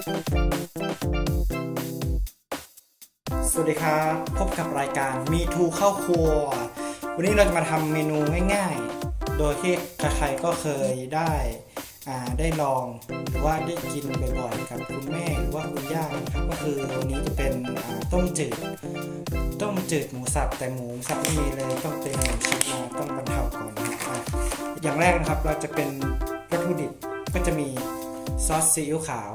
สวัสดีครับ พบกับรายการมีทูเข้าครัว วันนี้เราจะมาทำเมนูง่ายๆ โดยที่ใครๆก็เคยได้ได้ลองหรือว่าได้กินบ่อยๆกับคุณแม่หรือว่าคุณย่าครับก็คือวันนี้จะเป็นต้มจืด ต้มจืดหมูสับแต่หมูสับไม่มีเลยต้องเป็นหมูชิ้นมาต้องบรรเทาก่อนนะครับอย่างแรกนะครับเราจะเป็นวัตถุดิบก็จะมีซอสซีอิ๊วขาว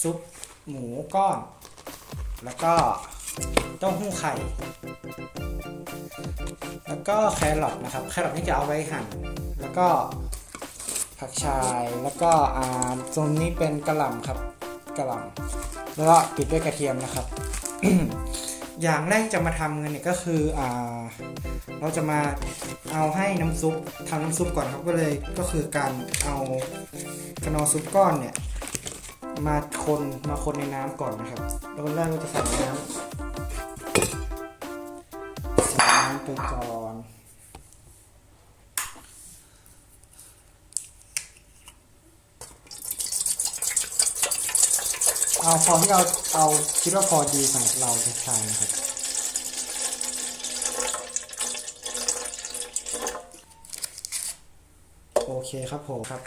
ซุปหมูก้อน แล้วก็เต้าหู้ไข่ แล้วก็แครอทนะครับ แครอทนี่จะเอาไว้หั่น แล้วก็ผักชาย แล้วก็อ่าตรงนี้เป็นกระหล่ำครับ กระหล่ำแล้วก็ปิดด้วยกระเทียมนะครับ อย่างแรกจะมาทำกันเนี่ยก็คืออเราจะมาเอาให้น้ำซุปทำน้ำซุปก่อนครับ ก็เลยก็คือการเอากระนอซุปก้อนเนี่ย มาคนมาคนในน้ำก่อนนะครับแล้วแรกก็จะใส่น้ำใส่น้ำไปก่อนเอาพอที่เราเอาคิดว่าพอดีสำหรับเราจะทานนะครับ โอเคครับผมครับ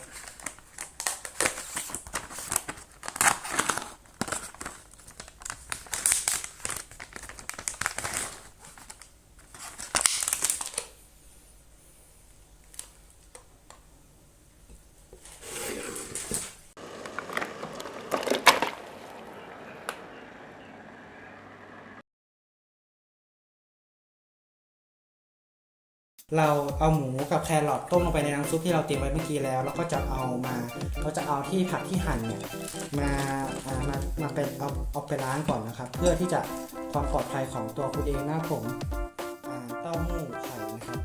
เราเอาหมูกับแครอทต้มลงไปในน้ำซุปที่เราเตรียมไว้เมื่อกี้แล้วแล้วก็จะเอามาเราจะเอาที่ผักที่หั่นเนี่ยมาอ่ามามาเป็นเอาเอาไปล้างก่อนนะครับ เพื่อที่จะความปลอดภัยของตัวคุณเองนะผมอ่าเต้าหู้ไข่นะครับ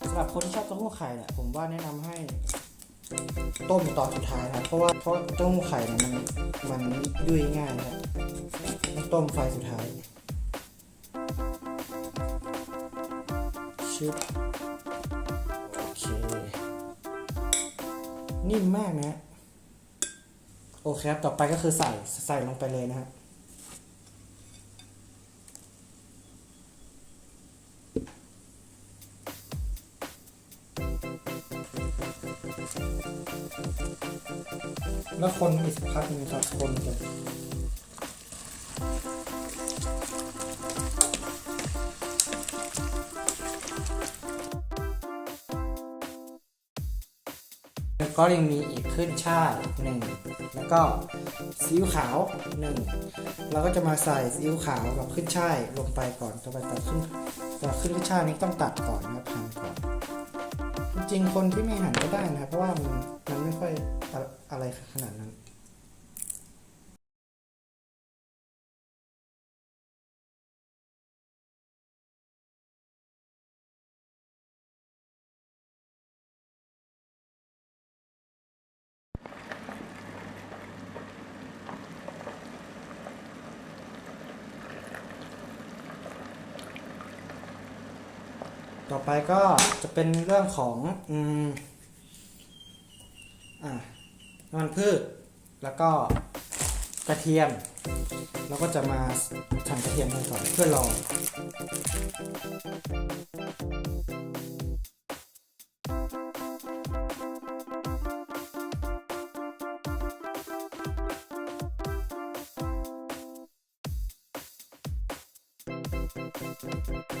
สำหรับคนที่ชอบเต้าหู้ไข่เนี่ยผมว่าแนะนำให้ต้มตอนสุดท้ายนะเพราะว่าเพราะเต้าหู้ไข่เนี่ยมันมันยุ่ยง่ายนะครับต้มไฟสุดท้าย ชึบโอเค นิ่มมากนะ โอเคครับ ต่อไปก็คือใส่ใส่ลงไปเลยนะฮะแล้วคนอีกสักพักหนึงครับคนกัน แล้วก็ยังมีอีกขึ้นช่ายหนึ่งแล้วก็ซีอิ๊วขาวหนึ่งเราก็จะมาใส่ซีอิ๊วขาวกับขึ้นช่ายลงไปก่อนต่อไปตัดขึ้นตัดขึ้นช่ายนี้ต้องตัดก่อนนะครับหั่นก่อนจริงคนที่ไม่หั่นก็ได้นะครับเพราะว่ามันมันไม่ค่อยอะไรขนาดนั้น ต่อไปก็จะเป็นเรื่องของอืมอะน้ำมันพืช แล้วก็กระเทียม เราก็จะมาหั่นกระเทียมกันก่อนเพื่อลองโ